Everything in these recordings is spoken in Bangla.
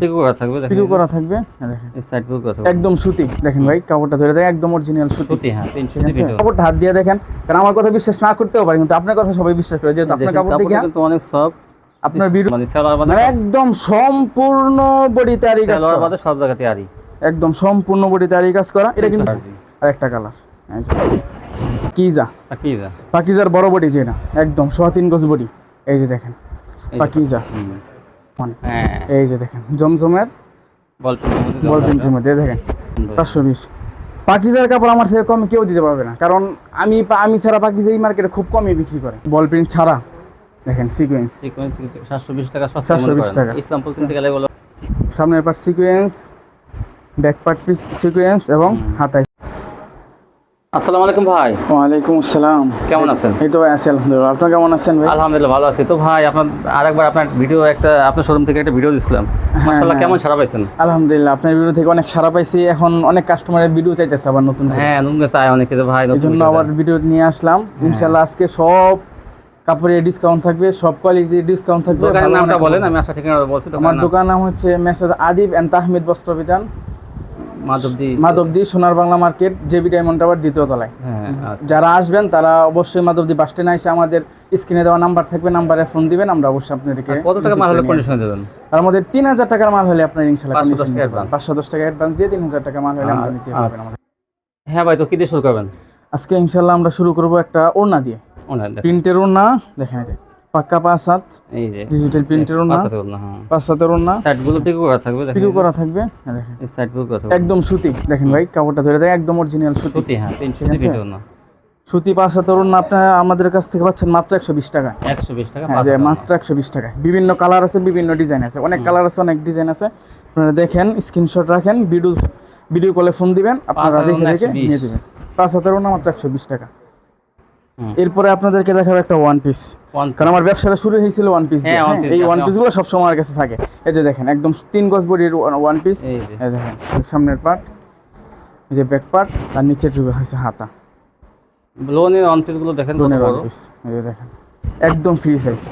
পিকো করা থাকবে পিকো করা থাকবে হ্যাঁ, এই সাইড পিকো করা থাকবে। একদম সুতি দেখেন ভাই কাপড়টা ধরে দেখেন একদম অরিজিনাল সুতি। সুতি হ্যাঁ তিন ঠিক সুতি আছে? কাপড়টা হাত দিয়ে দেখেন কারণ আমার কথা বিশ্বাস না করতেও পারি কিন্তু আপনার কথা সবাই বিশ্বাস করে যেহেতু আপনার কাপড় দেখে কিন্তু অনেক সফট আপনার ভিডিও মানে মানে একদম সম্পূর্ণ বডি তৈরি কাজ করা। বাদে সব জায়গাতে আরি একদম সম্পূর্ণ বডি তৈরি কাজ করা। এটা কিন্তু। আরেকটা কালার কিজা পাকিজার বড় বডি যেটা একদম সোয়া তিন গজ বডি এই যে দেখেন পাকিজা। হ্যাঁ। এই যে দেখেন জমজমের দেখেন পাঁচশো বিশ। পাকিজার কাপড় আমার থেকে কম কেউ দিতে পারবে না কারণ আমি আমি ছাড়া পাকিজা এই মার্কেটে খুব কমই বিক্রি করে। বল প্রিন্ট ছাড়া দেখেন সিকোয়েন্স সিকোয়েন্স সাতশো বিশ টাকা সস্তা 720 মনে করেন। টাকা। ইসলামপুর গেলে বলো। সামনের part sequence back part piece sequence এবং হাতায় আসসালামু আলাইকুম ভাই। ওয়ালাইকুম আসসালাম। কেমন আছেন? এই তো ভাই আছি আলহামদুলিল্লাহ। আপনি কেমন আছেন ভাই? আলহামদুলিল্লাহ ভালো আছি। তো ভাই আপনার আরেকবার আপনার ভিডিও একটা আপনার শোরুম থেকে একটা ভিডিও দিছিলাম। মাশাআল্লাহ হ্যাঁ। কেমন সারা পাইছেন? আলহামদুলিল্লাহ আপনার ভিডিও থেকে অনেক সারা পাইছি। এখন অনেক কাস্টমারের ভিডিও চাইতেছে আবার নতুন হ্যাঁ নতুন চাই অনেকে যে ভাই এই জন্য আবার ভিডিও নিয়ে আসলাম। ইনশাল্লাহ আজকে সব কাপড়ে ডিসকাউন্ট থাকবে সব কোয়ালিটি ডিসকাউন্ট থাকবে। দোকানের নামটা বলেন আমি আশা ঠিকানা বলছি আমার দোকান নাম হচ্ছে মেসেজ আদিব এন্ড তাহমিদ বস্ত্র বিতান Madhabdi Madhabdi Sonar Bangla market JB diamond tower দ্বিতীয় তলায় হ্যাঁ আচ্ছা। যারা আসবেন তারা অবশ্যই মাধবদী বাস স্ট্যান্ডে এসে আমাদের স্ক্রিনে দেওয়া নাম্বার থাকবে নাম্বারে ফোন দিবেন আমরা অবশ্যই আপনাদেরকে কত টাকা মাল হলে কন্ডিশন দেবেন তার মধ্যে তিন হাজার টাকার মাল হলে আপনার ইনশাল্লাহ 510 পারবেন। advance। পাঁচশো দশ টাকা অ্যাডভান্স দিয়ে তিন হাজার টাকা মাল হলে আমরা নিতে পারবেন আচ্ছা। হ্যাঁ ভাই তো কি দিয়ে শুরু করবেন আজকে ইনশাল্লাহ আমরা শুরু করব একটা ওড়না দিয়ে দেখ। প্রিন্টের ওড়না দেখেন যে, পাক্কা পাঁচ হাত এই যে ডিজিটাল প্রিন্টের ওড়না। পাঁচ হাতে ওড়না, হ্যাঁ। পাঁচ হাতের পিকো করা থাকবে দেখেন। পিকো করা থাকবে। হ্যাঁ, দেখেন। এই সাইড পিকো করা থাকবে। একদম সুতি দেখেন ভাই কাপড়টা ধরে দেখেন একদম অরিজিনাল সুতি। সুতি হ্যাঁ তিন সুতি না পাঁচ হাতের ওড়না আপনার আমাদের কাছ থেকে পাচ্ছেন মাত্র একশো বিশ টাকা। একশো বিশ টাকা হ্যাঁ মাত্র একশো বিশ টাকা। বিভিন্ন কালার আছে বিভিন্ন ডিজাইন আছে। অনেক কালার আছে অনেক ডিজাইন আছে। আপনারা দেখেন স্ক্রিনশট রাখেন ভিডিও ভিডিও কলে ফোন দিবেন। আপনারা দেখে দেখে নিয়ে দেবেন পাঁচ হাতের ওড়না মাত্র একশো বিশ টাকা। এরপরে আপনাদেরকে দেখাবো একটা ওয়ান পিস কারণ আমার ব্যবসাটা শুরু হয়েছিল ওয়ান পিস হ্যাঁ, one piece এই ওয়ান আপনি- পিসগুলো সবসময় আমার কাছে থাকে। এই যে দেখেন একদম তিন গজ বডির ওয়ান পিস এই দেখেন সামনের পার্ট যে ব্যাক পার্ট আর নিচের টুকু হয়েছে হাতা। লোনের অন পিসগুলো দেখেন ডোনের ওয়ান পিস এই যে দেখেন একদম ফ্রি সাইজ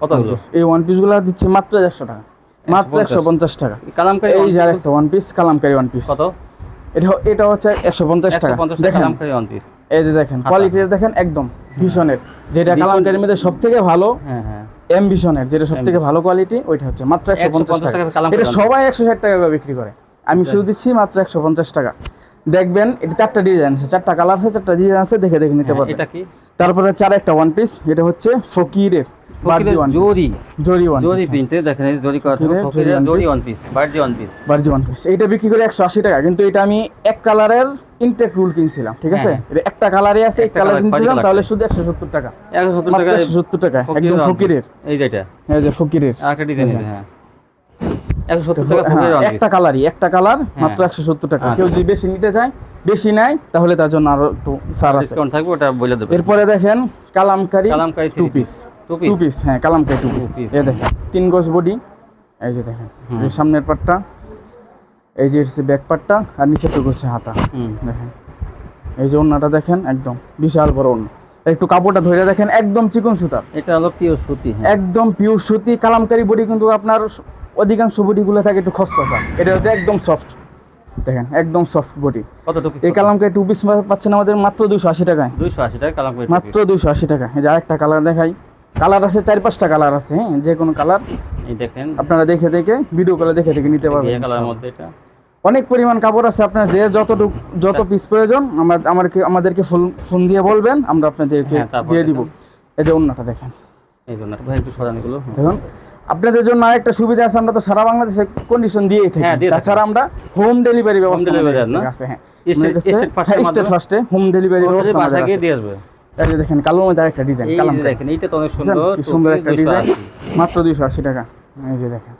কতগুলো? এই ওয়ান পিসগুলো দিচ্ছি মাত্র দেড়শো টাকা। মাত্র একশো পঞ্চাশ। টাকা। কালামকারী এই one যে আরেকটা one piece Kalamkari one piece কত? এটা এটা হচ্ছে একশো পঞ্চাশ টাকা। দেখেন এই যে দেখেন হাতা। কোয়ালিটি দেখেন একদম ভীষণের। যেটা কালামকারির মধ্যে সব থেকে ভালো হ্যাঁ হ্যাঁ। এম ভীষণের যেটা সব থেকে ভালো কোয়ালিটি ওইটা হচ্ছে মাত্র একশো পঞ্চাশ টাকা। টাকা এটা সবাই একশো ষাট টাকা বিক্রি করে। আমি আচ্ছা। শুধু দিচ্ছি মাত্র একশো পঞ্চাশ টাকা। দেখবেন এটা চারটা ডিজাইন আছে চারটা কালার আছে চারটা ডিজাইন আছে দেখে দেখে নিতে হ্যাঁ, পারবেন। তারপরে চার একটা ওয়ান পিস এটা হচ্ছে ফকিরের। বার্জি ওয়ান জরি। জরি ওয়ান জরি প্রিন্টে দেখেন এই জরি করা থাকবে ফকিরের ফকিরের জরি one জরি piece। ওয়ান পিস বার্জি ওয়ান পিস বার্জি ওয়ান পিস এইটা বিক্রি করে একশো আশি টাকা কিন্তু এটা আমি এক কালারের ইনটেক রুল কিনছিলাম ঠিক আছে। এটা একটা আছে এক কালার কিনছিলাম তাহলে শুধু টাকা। একশো সত্তর মাত্র টাকা একশো সত্তর টাকা একদম ফকিরের। এই যেটা এই যে ফকিরের। আর একটা ডিজাইন হ্যাঁ। কালারই একটা কালার মাত্র হ্যাঁ। একশো সত্তর টাকা। আচ্ছা। কেউ যদি বেশি নিতে চায় বেশি নেয় তাহলে তার জন্য আরও একটু ছাড় আছে। থাকবে ওটা বলে দেবে এরপরে দেখেন Kalamkari Kalamkari two piece two piece হ্যাঁ কালামকারি টু পিস এই দেখেন তিন গজ বডি এই যে দেখেন এই সামনের পাটটা এই যে হচ্ছে ব্যাক পাটটা আর নিচের টুকু হচ্ছে হাতা। দেখেন এই যে ওড়নাটা দেখেন একদম বিশাল বড় ওড়না একটু কাপড়টা ধরে দেখেন একদম চিকন সুতার এটা হলো পিওর সুতি হ্যাঁ। একদম পিওর সুতি কালামকারি বডি কিন্তু আপনার অধিকাংশ বডিগুলো থাকে একটু খসখসা। এটা হচ্ছে একদম সফট দেখেন একদম সফট বডি কত টু এই কালামকারি টু পিস পাচ্ছেন আমাদের মাত্র দুশো আশি টাকায়। দুইশো আশি টাকা কালামকারী মাত্র দুশো আশি টাকা এই যে আরেকটা কালার দেখাই। কালার আছে চার পাঁচটা কালার আছে হ্যাঁ? যে কোনো কালার এই দেখেন। আপনারা দেখে দেখে ভিডিও কলে দেখে দেখে নিতে পারবেন এই কালারের মধ্যে এটা। অনেক পরিমাণ কাপড় আছে আপনার যে যতটুক যত পিস প্রয়োজন আমরা আমাদেরকে আমাদেরকে ফোন ফোন দিয়ে বলবেন আমরা আপনাদেরকে হ্যাঁ, দিয়ে দিব। এই যে অন্যটা দেখেন। এই জন্য ভাই একটু দেখুন আপনাদের জন্য আরেকটা সুবিধা আছে আমরা তো সারা বাংলাদেশে কন্ডিশন দিয়েই থাকি। হ্যাঁ, তাছাড়া আমরা হোম ডেলিভারি ব্যবস্থা আছে, হ্যাঁ। স্টেট ফার্স্টে হোম ডেলিভারি ব্যবস্থা দিয়ে আসবে। এই যে দেখেন কালোর মধ্যে আরেকটা ডিজাইন কালাম দেখেন এইটা তো অনেক সুন্দর। কি সুন্দর একটা ডিজাইন মাত্র দুইশো আশি টাকা। এই যে দেখেন।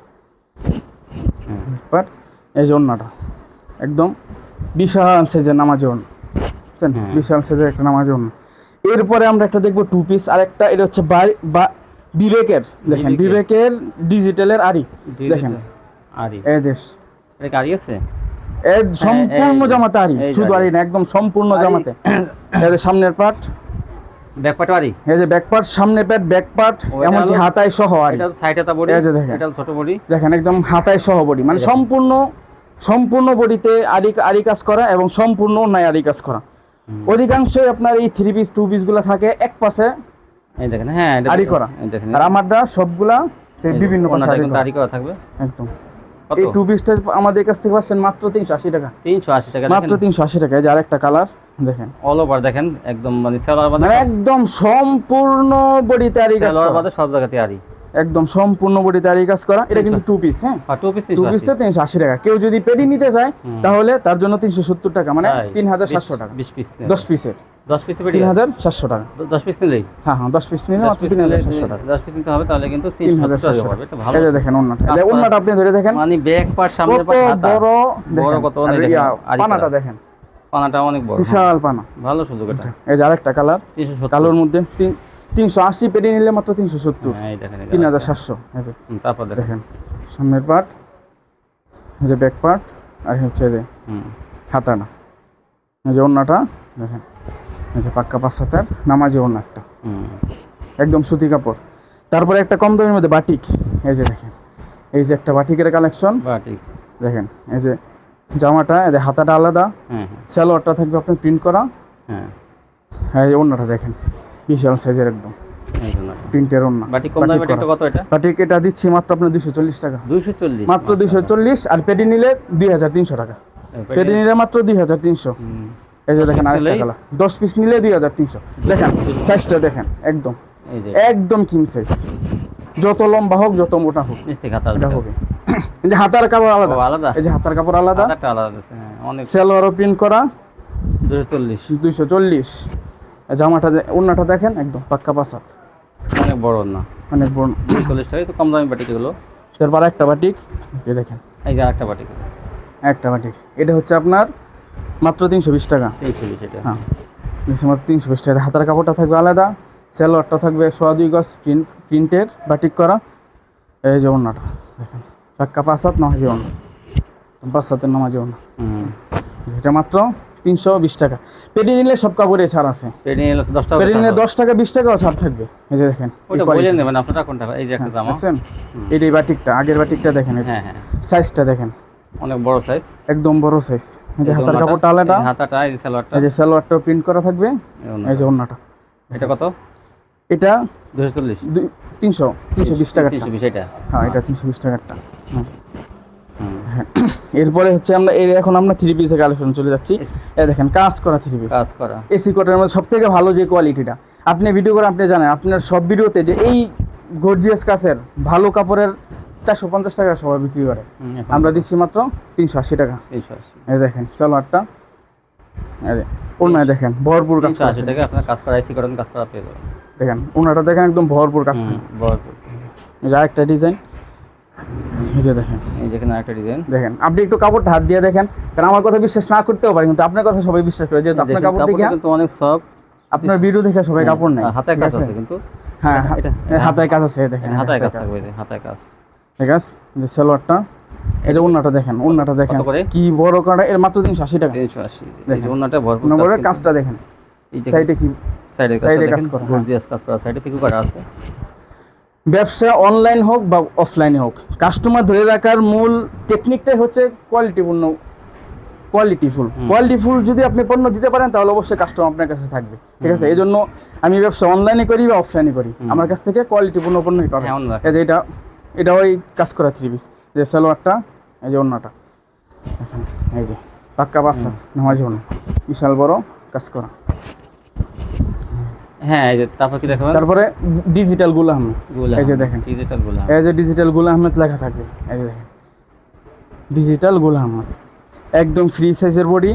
বাট এই যে একদম বিশাল সাইজের নামাজ ওড়না। বুঝছেন? হ্যাঁ। বিশাল সাইজের একটা নামাজ ওড়না। এরপরে আমরা একটা দেখব টু পিস আর একটা এটা হচ্ছে বিবেকের। দেখেন বিবেকের। ডিজিটালের আরি দেখেন। আরি এই দেশ। এটা গাড়ি আছে? এ সম্পূর্ণ জামাতে আরি শুধু আরি আরি না একদম সম্পূর্ণ জামাতে। সামনের পাট ব্যাকপার্ট আরি এই যে ব্যাক সামনে প্যাট ব্যাক পার্ট ও, এটা এমনকি হাতায় সহ আর এটা সাইড হাতা বডি এই যে দেখেন। এটা ছোট বডি দেখেন একদম হাতায় সহ বডি মানে সম্পূর্ণ সম্পূর্ণ বডিতে আরি আরি কাজ করা এবং সম্পূর্ণ আরি কাজ করা। অধিকাংশই আপনার এই থ্রি পিস টু পিসগুলা থাকে এক পাশে এই দেখেন হ্যাঁ আরি করা। আর আমারটা সবগুলা বিভিন্ন আরি করা। থাকবে। একদম। এই টু পিসটা আমাদের কাছ থেকে পাচ্ছেন মাত্র তিনশো আশি টাকা। তিনশো আশি টাকা মাত্র তিনশো আশি টাকা এই যে আরেকটা কালার দেখেন। অল ওভার দেখেন একদম মানে সেলোয়ার বাদে মানে একদম সম্পূর্ণ বডিতে আরি কাজ সেলোয়ার। বাদে সব জায়গাতে আরি। একদম সম্পূর্ণ বডিতে আরি কাজ করা। এটা কিন্তু টু পিস হ্যাঁ? টু পিস টু পিসটা তিনশো আশি। টাকা। কেউ যদি পেডি নিতে চায় তাহলে তার জন্য তিনশো সত্তর টাকা মানে? তিন হাজার সাতশো টাকা। বিশ পিস দশ পিসের দশ পিস পেটি তিন হাজার সাতশো টাকা। দশ পিস নিলেই? হ্যাঁ হ্যাঁ দশ পিস নিলে তিন হাজার সাতশো টাকা। দশ পিস নিতে হবে তাহলে কিন্তু তিন হাজার সাতশো হবে। টাকা। এটা ভালো। এই দেখেন অন্যটা। অন্যটা আপনি ধরে দেখেন। মানে ব্যাক পার্ট সামনে পার্ট বড় বড় কত পানাটা দেখেন। পানাটা অনেক বড় বিশাল পানা। ভালো সুযোগ এটা। এই যে আরেকটা কালার কালোর মধ্যে তিন তিনশো আশি পেডি নিলে মাত্র তিনশো সত্তর। হ্যাঁ, এই দেখেন তিন হাজার সাতশো তারপর দেখেন। সামনের পার্ট এই যে ব্যাক পার্ট আর হচ্ছে যে হাতাটা এই যে অন্যটা দেখেন এই যে পাক্কা পাঁচ হাতের নামাজি অন্য একটা। একদম সুতি কাপড়। তারপরে একটা কম দামের মধ্যে বাটিক এই যে দেখেন। এই যে একটা বাটিকের কালেকশন বাটিক। দেখেন এই যে জামাটা হাতাটা আলাদা। স্যালোয়ারটা থাকবে আপনার প্রিন্ট করা। হ্যাঁ। হ্যাঁ এই অন্যটা দেখেন। বিশাল সাইজের একদম। প্রিন্টের অন্য বাটি কম দামে এটা কত এটা? বাটিক এটা দিচ্ছি মাত্র আপনার টাকা। আর পেটি নিলে দুই হাজার তিনশো টাকা। পেটি নিলে মাত্র দুই হাজার তিনশো। এই যে দেখেন আরেকটা কালার পিস নিলে দুই হাজার তিনশো। দেখেন সাইজটা দেখেন একদম। একদম কিং সাইজ যত লম্বা হোক যত মোটা হোক। এটা হবে। এই যে হাতার কাপড় আলাদা? আলাদা? এই যে হাতার কাপড় আলাদা? আলাদা আলাদা আছে হ্যাঁ অনেক। সেলোয়ারও প্রিন্ট করা। দুশো চল্লিশ। দুইশো চল্লিশ। জামাটা ওড়নাটা দেখেন একদম পাক্কা পাসাত অনেক বড় না অনেক বড়। চল্লিশ টাকায় তো কম দামি বাটিক এগুলো। তারপর একটা বাটিক এই দেখেন। এই যে আরেকটা বাটিক একটা বাটিক এটা হচ্ছে আপনার মাত্র তিনশো বিশ টাকা। তিনশো বিশ এটা হ্যাঁ। মাত্র তিনশো বিশ টাকা। হাতার কাপড়টা থাকবে আলাদা। সেলোয়ারটা থাকবে সোয়া দুই গজ প্রিন্ট প্রিন্টের বাটিক করা এই যে দেখেন পাক্কা পাসাত নয় যে ওড়না পাঁচাতের নামাজি ওড়না হুম এটা মাত্র তিনশো বিশ টাকা পেটি নিলে সব কাপড়ে ছাড় আছে পেটি নিয়ে দশ টাকা পেটি নিলে দশ টাকা বিশ টাকাও ছাড় থাকবে এই যে দেখেন এই বলে নেবেন আপনারা কোনটা এই যে একটা হ্যাঁ, জামা দেখছেন। এটাই বাটিকটা আগের বাটিকটা দেখেন হ্যাঁ হ্যাঁ সাইজটা দেখেন অনেক বড় সাইজ একদম বড় সাইজ এই যে হাতার কাপড়টা আলাদা হাতাটা এই সালোয়ারটা এই যে সালোয়ারটাও প্রিন্ট করা থাকবে এই। যে ওড়নাটা এটা কত এটা দুশো চল্লিশ। তিনশো তিনশো বিশ টাকারটা। তিনশো বিশ এটা হ্যাঁ এটা তিনশো বিশ টাকারটা। হ্যাঁ। এরপরে হচ্ছে আমরা এই এখন আমরা থ্রি পিসের কালেকশন চলে যাচ্ছি। এই দেখেন কাজ করা থ্রি পিস কাজ করা। এসি কোটের মধ্যে সব থেকে ভালো যে কোয়ালিটিটা আপনি ভিডিও করে আপনি জানেন আপনার সব ভিডিওতে যে এই গর্জিয়াস কাছের ভালো কাপড়ের চারশো পঞ্চাশ টাকা সবাই বিক্রি করে। আমরা দিচ্ছি মাত্র তিনশো আশি টাকা। তিনশো আশি। দেখেন এই যে, ওনায় দেখেন ভরপুর কাজ করা আছে। আপনার কাজ করা এসি করেন কাজ করা পেয়ে যাবেন। দেখেন ওনাটা দেখেন একদম ভরপুর কাজ। ভরপুর। যে আরেকটা ডিজাইন। এই যে দেখেন। এই যেখানে আরেকটা ডিজাইন। দেখেন আপনি একটু কাপড়টা হাত দিয়ে দেখেন কারণ আমার কথা বিশ্বাস না করতেও পারে কিন্তু আপনার কথা সবাই বিশ্বাস করে যেহেতু আপনার কাপড় দেখে কিন্তু অনেক সব আপনার ভিডিও দেখে সবাই কাপড় নেয় হাতে কাজ আছে? কিন্তু। হ্যাঁ এটা- হা- হাতায় কাজ আছে দেখেন এই হাতায় কাজ থাকবে হাতায় কাজ। ঠিক আছে? সালোয়ারটা। যে ওন্নাটা দেখেন ওন্নাটা দেখেন কি বড় কাটা এর মাত্র তিনশো আশি টাকা। তিনশো আশি ভরপুর নম্বরের কাজটা দেখেন। সাইডে কি? সাইডে এ কাজ করা, গর্জিয়াস কাজ করা। সাইডে পিকু করা আছে? ব্যবসা অনলাইন হোক বা অফলাইনে হোক কাস্টমার ধরে রাখার মূল টেকনিকটাই হচ্ছে কোয়ালিটিপূর্ণ কোয়ালিটিফুল। কোয়ালিটিফুল যদি আপনি পণ্য দিতে পারেন তাহলে অবশ্যই কাস্টমার আপনার কাছে থাকবে। ঠিক আছে? এই জন্য আমি ব্যবসা অনলাইনে করি বা অফলাইনে করি। আমার কাছ থেকে কোয়ালিটিপূর্ণ পণ্যই পাবে হ্যাঁ, এটা এটা ওই কাজ করা থ্রি পিস যে সালোয়ারটা এই যে অন্যটা দেখেন এই যে পাক্কা বাচ্চা নামাজ অন্য বিশাল বড় কাজ করা। হ্যাঁ এই যে তারপর কি দেখাবেন? তারপরে ডিজিটালগুলো আহমেদ। এই যে দেখেন। ডিজিটালগুলা এই যে ডিজিটাল গুল আহমেদ লেখা থাকবে। এই যে দেখেন। ডিজিটাল গুল আহমেদ। একদম ফ্রি সাইজের বডি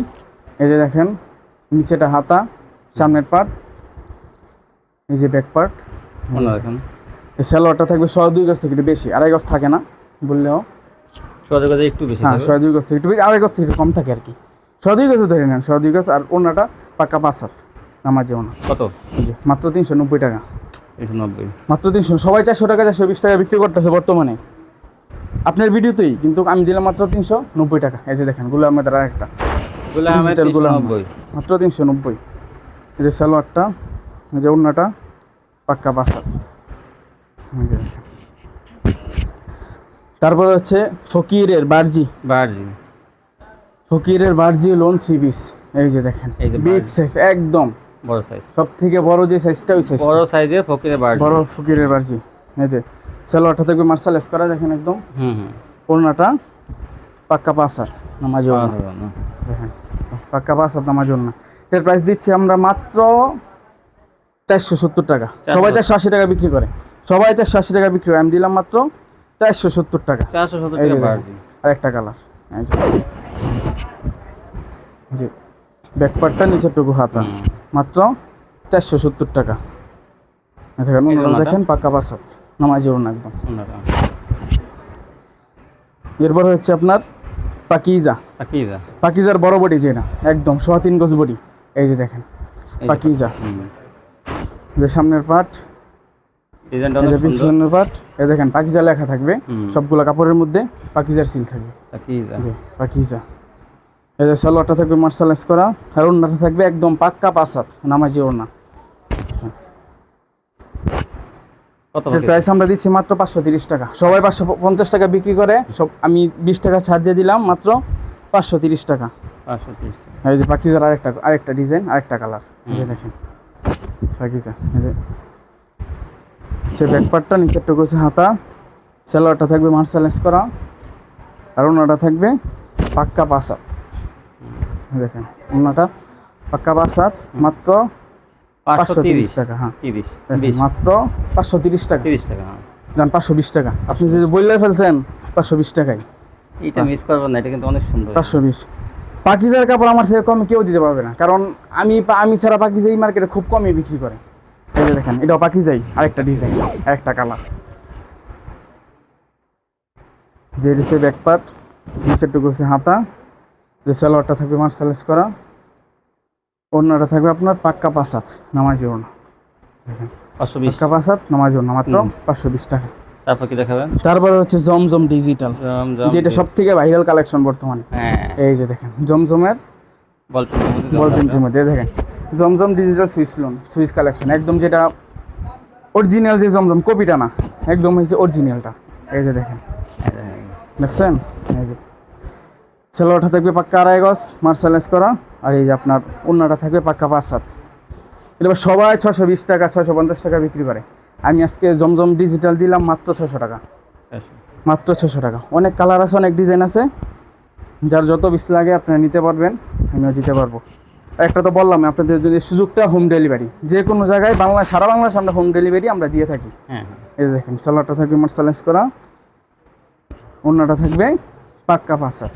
এই যে দেখেন নিচেটা হাতা সামনের পার্ট এই যে ব্যাক পার্ট রাখেন এই সালোয়ারটা থাকবে শয় দুই গাছ থেকে একটু বেশি আড়াই গজ থাকে না। বললেও? একটু বেশি হ্যাঁ। দুই থেকে একটু বেশি আড়াই গজ থেকে একটু কম থাকে আর কি। দুই ধরে নেন দুই আর ওনাটা পাঁচ হাত আমার যে কত? মাত্র তিনশো নব্বই টাকা। নব্বই। মাত্র তিনশো সবাই চারশো টাকা চারশো বিশ টাকা বিক্রি করতেছে বর্তমানে। আপনার ভিডিওতেই কিন্তু আমি দিলাম মাত্র তিনশো নব্বই টাকা। এই যে দেখেনগুলো আমাদের আর একটা মাত্র তিনশো নব্বই। এই যে সালোয়ারটা এই যে অন্যটা পাক্কা পাঁচ হাত। এই যে দেখেন। তারপরে হচ্ছে ফকিরের বার্জি। বার্জি। ফকিরের বার্জি লোন থ্রি পিস এই যে দেখেন এই যে বিগ সাইজ একদম। বড় সাইজ সব থেকে বড় যে সাইজটা ওই সাইজ বড় সাইজের ফকিরের বার্জি। বড় ফকিরের বার্জি। এই যে সালোয়ারটা থাকবে মার্শাল করা দেখেন একদম। হুম হুম। ওড়নাটা পাক্কা পাঁচ হাত নামাজ না? দেখেন পাক্কা পাঁচ হাত নামাজ ওড়না। এটার প্রাইস দিচ্ছি আমরা মাত্র চারশো সত্তর টাকা। সবাই চারশো আশি টাকা বিক্রি করে। সবাই চারশো আশি টাকা বিক্রি করে। আমি দিলাম মাত্র চারশো সত্তর টাকা। চারশো সত্তর যে টাকা বার্জি আরেকটা কালার জি। ব্যাকপারটা নিচের টুকু হাতা মাত্র চারশো সত্তর টাকা। দেখেন যে? দেখেন পাঁচ হাত নামাজি একদম। এরপর হচ্ছে আপনার পাকিজা। আর যা পাকিজার বড় বডি যেটা একদম সোয়া তিন গজ বডি। এই যে দেখেন পাকিজা। যে সামনের পার্ট ডিজাইনটা এই যে অনেক সুন্দর পিছনের পার্ট এই দেখেন পাকিজা লেখা থাকবে। সবগুলো কাপড়ের মধ্যে পাকিজার সিল থাকবে। পাকিজা। এই যে সালোয়ারটা থাকবে মার্শালাইজ করা আর ওড়নাটা থাকবে একদম পাক্কা পাসাত নামাজি ওড়না। প্রাইস আমরা দিচ্ছি মাত্র পাঁচশো তিরিশ টাকা। সবাই পাঁচশো পঞ্চাশ টাকা বিক্রি করে সব আমি বিশ টাকা ছাড় দিয়ে দিলাম মাত্র পাঁচশো তিরিশ টাকা। পাঁচশো তিরিশ টাকা। এই যে পাকিজার আরেকটা আরেকটা ডিজাইন আরেকটা কালার এই দেখেন পাকিজা এই যে। সে ব্যাকপারটা নিচের টুকু হচ্ছে হাতা। সালোয়ারটা থাকবে মার্শালাইজ করা। আর ওনাটা থাকবে পাক্কা পাসাত দেখেন ওনাটা পাক্কা পাসাত মাত্র পাঁচশো তিরিশ টাকা হ্যাঁ। মাত্র পাঁচশো তিরিশ টাকা। তিরিশ টাকা হ্যাঁ। যান পাঁচশো বিশ টাকা। আপনি যদি বললে ফেলছেন পাঁচশো বিশ টাকায়। এটা মিস করবেন না এটা কিন্তু অনেক সুন্দর। পাঁচশো বিশ। পাকিজার কাপড় আমার থেকে কম কেউ দিতে পারবে না। কারণ আমি আমি ছাড়া পাকিজা এই মার্কেটে খুব কমই বিক্রি করে। যে দেখেন এটাও পাকিজাই আরেকটা ডিজাইন আরেকটা কালার যে দিচ্ছে ব্যাক পার্ট নিচের হচ্ছে হাতা যে সালোয়ারটা থাকবে মার্শালাইজ করা অন্যটা থাকবে আপনার পাক্কা পাসাত নামাজি ওড়না দেখেন পাঁচশো বিশ। পাক্কা পাসাত নামাজি ওড়না মাত্র পাঁচশো বিশ টাকা। তারপর কি দেখাবেন? তারপরে হচ্ছে জমজম ডিজিটাল যেটা সব থেকে ভাইরাল কালেকশন বর্তমানে। হ্যাঁ। এই যে দেখেন জমজমের বল। প্রিন্টের মধ্যে দেখেন Zamzam digital Swiss lawn Swiss collection একদম যেটা অরিজিনাল যে জমজম কপিটা না একদম হচ্ছে অরিজিনালটা এই যে দেখেন। দেখছেন? এই যে। সেলোয়ারটা থাকবে পাক্কা আড়াই গজ মার্শালাইজ করা আর এই যে আপনার অন্যটা থাকবে পাক্কা পাঁচ সাত এটা সবাই ছশো বিশ টাকা ছশো পঞ্চাশ টাকা বিক্রি করে। আমি আজকে জমজম ডিজিটাল দিলাম মাত্র ছশো টাকা। মাত্র ছশো টাকা। অনেক কালার আছে অনেক ডিজাইন আছে। যার যত পিস লাগে আপনারা নিতে পারবেন আমিও দিতে পারব। একটা তো বললাম আপনাদের যদি সুযোগটা হোম ডেলিভারি যে কোনো জায়গায় বাংলা সারা বাংলাদেশে আমরা হোম ডেলিভারি আমরা দিয়ে থাকি। হ্যাঁ হ্যাঁ। এই দেখেন সালোয়ারটা থাকবে মার্শালাইজ করা। অন্যটা থাকবে পাক্কা পাঁচা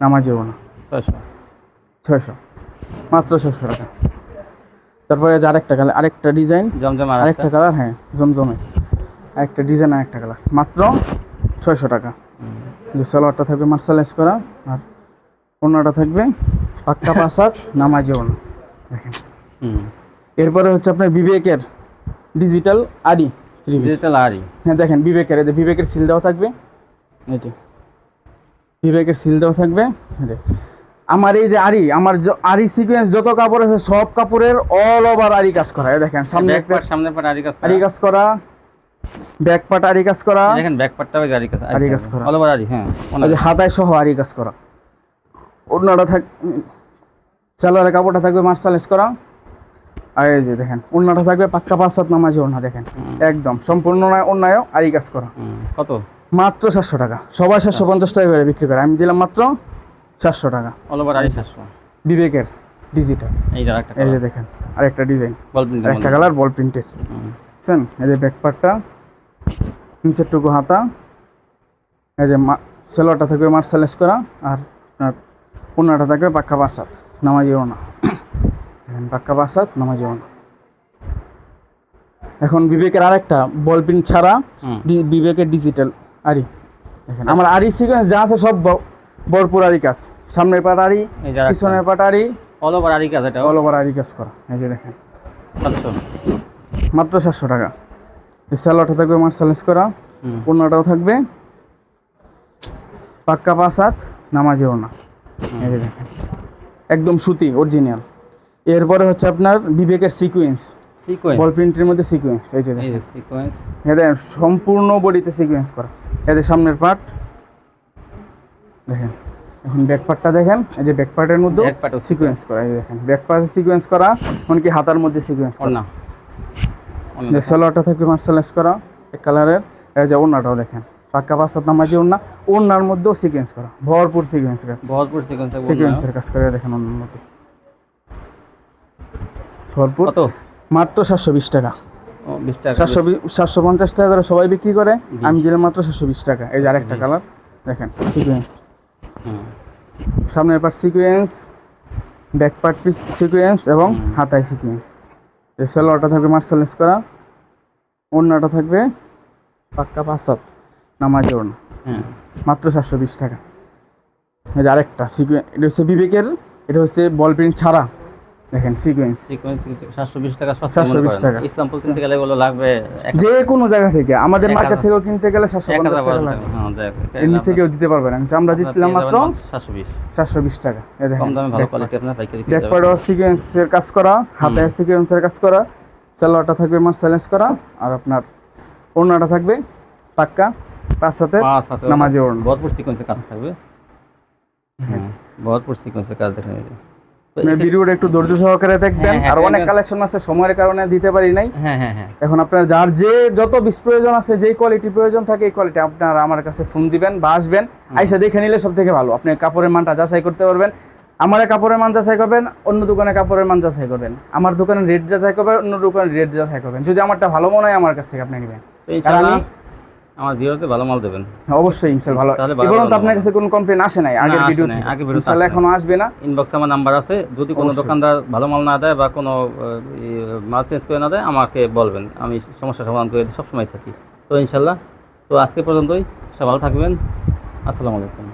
নামাজি ওনা ছয়শো। ছয়শো মাত্র ছশো টাকা। তারপরে যে আরেকটা কালার আরেকটা ডিজাইন জমজম আর আরেকটা কালার হ্যাঁ জমজমে। আরেকটা ডিজাইন আরেকটা কালার মাত্র ছয়শো টাকা। সালোয়ারটা থাকবে মার্শালাইজ করা আর অন্যটা থাকবে পাক্কা পাসাত নামাজি না। দেখেন। এরপরে হচ্ছে আপনার বিবেকের ডিজিটাল পিস ডিজিটাল আরই হ্যাঁ দেখেন বিবেকের এই যে বিবেকের সিল দেওয়া থাকবে। এই যে। বিবেকের সিল দেওয়া থাকবে। আমার এই যে আরি আমার আরি সিকোয়েন্স যত কাপড় আছে সব কাপড়ের অল ওভার আরি কাজ করা। এই দেখেন সামনে একটা সামনে পার্ট আরি কাজ। আরি কাজ করা ব্যাক পার্ট আরি কাজ করা। দেখেন ব্যাক পার্টটা ওই আরি কাজ আরি কাজ করা। অল ওভার আরি হ্যাঁ হাতায় সহ আরি কাজ করা। অন্যটা থাক সালোয়ারের কাপড়টা থাকবে মার্শালাইজ করা। আর এই যে দেখেন অন্যটা থাকবে পাক্কা পাঁচ সাত নামাজি ওড়না দেখেন। একদম সম্পূর্ণ অন্যায় আরি কাজ করা। কত? মাত্র সাতশো টাকা। সবাই সাতশো পঞ্চাশ টাকা করে বিক্রি করে। আমি দিলাম মাত্র সাতশো টাকা। অল ওভার আরি সাতশো। বিবেকের ডিজিটাল। এই যে দেখেন আরেকটা ডিজাইন। একটা কালার বল প্রিন্টের বুঝছেন এই যে ব্যাক পার্টটা নিচের টুকু হাতা। এই যে সেলোয়ারটা থাকবে মার্শালাইজ করা। আর অন্যটা থাকবে পাক্কা বাসাত নামাজি দেখেন পাক্কা বাসাত নামাজি ওনা এখন বিবেকের আরেকটা বল প্রিন্ট ছাড়া বিবেকের ডিজিটাল আরি। দেখেন আমার আরি সিকোয়েন্স যা আছে সব ভরপুর আরি কাজ। সামনের পাট আরি পিছনের পাট আরি। অল ওভার আরি কাজ এটা। অল ওভার আরি কাজ করা। এই যে দেখেন। মাত্র সাতশো টাকা। এই স্যালোয়ারটা থাকবে মার্শালাইজ করা। ওনাটাও থাকবে। পাক্কা পাঁচ হাত নামাজি ওনা এই যে দেখেন। একদম সুতি অরিজিনাল এরপরে হচ্ছে আপনার বিবেকের সিকুয়েন্স সিকোয়েন্স বল প্রিন্টের মধ্যে সিকোয়েন্স এই যে এই দেখেন। সিকোয়েন্স এদের সম্পূর্ণ বডিতে সিকোয়েন্স করা। এদের সামনের পার্ট দেখেন এখন ব্যাক পার্টটা দেখেন। এই যে ব্যাক পার্টের মধ্যে সিকোয়েন্স করা এই দেখেন। ব্যাক পার্টে সিকোয়েন্স করা এমনকি হাতার মধ্যে সিকোয়েন্স করা। যে। সালোয়ারটা থাকবে মার্শালাইজ করা এক কালারের এই যে ওড়নাটাও দেখেন। পাক্কা পাঁচাত নামাজি ওড়না ওড়নার মধ্যেও সিকোয়েন্স করা ভরপুর সিকোয়েন্স করা ভরপুর সিকোয়েন্স সিকোয়েন্সের কাজ করে দেখেন ওড়নার মধ্যে। ভরপুর। কত? মাত্র সাতশো বিশ টাকা। সাতশো সাতশো পঞ্চাশ টাকা করে সবাই বিক্রি করে আমি দিলাম মাত্র সাতশো বিশ টাকা। এই যে আরেকটা কালার দেখেন সিকোয়েন্স সামনের part sequence back part piece sequence এবং। হাতায় সিকোয়েন্স এই সালোয়ারটা থাকবে মার্শালাইজ করা। ওড়নাটা থাকবে পাক্কা পাঁচাত নামাজ ওড়না হ্যাঁ। মাত্র সাতশো বিশ টাকা। এই যে আরেকটা সিকোয়েন্স এটা হচ্ছে বিবেকের এটা হচ্ছে বল প্রিন্ট ছাড়া। দেখেন সিকোয়েন্স সিকোয়েন্স টাকা সস্তা 720 টাকা। ইসলামপুর কিনতে গেলে এগুলো লাগবে যে কোনো জায়গা থেকে। আমাদের মার্কেট থেকেও কিনতে গেলে সাতশো এক পঞ্চাশ হাজার টাকা বারোশো লাগে টাকা। হ্যাঁ, দেখ, এর নিচে কেউ দিতে পারবে না। আমরা দিচ্ছিলাম মাত্র সাতশো বিশ। টাকা। এই দেখেন কম দামে ভালো কোয়ালিটি আপনার পাইকারি পেয়ে ব্যাক যাবেন। পার্টও সিকোয়েন্সের কাজ করা হাতে সিকোয়েন্সের কাজ করা সালোয়ারটা থাকবে চ্যালেঞ্জ করা আর আপনার ওড়নাটা থাকবে পাক্কা। পাঁচ হাতে পাঁচ হাতে নামাজি ওড়না। ভরপুর সিকোয়েন্সের কাজ থাকবে। হ্যাঁ। ভরপুর সিকোয়েন্সের কাজ দেখেন যে। ভিডিওটা একটু ধৈর্য সহকারে দেখবেন। হ্যাঁ, হ্যাঁ, আর অনেক কালেকশন আছে সময়ের কারণে দিতে পারি নাই। হ্যাঁ হ্যাঁ হ্যাঁ। এখন আপনার যার যে যত বিষ প্রয়োজন আছে যেই কোয়ালিটি প্রয়োজন থাকে এই কোয়ালিটি আপনার আমার কাছে ফোন দিবেন বা আসবেন। আইসা দেখে নিলে সব থেকে ভালো। আপনি কাপড়ের মানটা যাচাই করতে পারবেন। আমার কাপড়ের মান যাচাই করবেন অন্য দোকানে কাপড়ের মান যাচাই করবেন। আমার দোকানে রেট যাচাই করবেন অন্য দোকানে রেট যাচাই করবেন। যদি আমারটা ভালো মনে হয় আমার কাছ থেকে আপনি নেবেন। আমি- আমার ভিডিওতে ভালো মাল দেবেন। অবশ্যই ইনশাল ভালো। তাহলে এবং ভালো আপনার কাছে কোনো কমপ্লেন আসে নাই আগের ভিডিও থেকে আগে ভিডিও আসে এখনও আসবে না। ইনবক্সে আমার নাম্বার আছে যদি কোনো দোকানদার ভালো মাল না দেয় বা কোনো মাল চেঞ্জ করে না দেয় আমাকে বলবেন। আমি সমস্যা সমাধান করে সবসময় থাকি। তো ইনশাল্লাহ তো আজকে পর্যন্তই সব ভালো থাকবেন। আসসালামু আলাইকুম।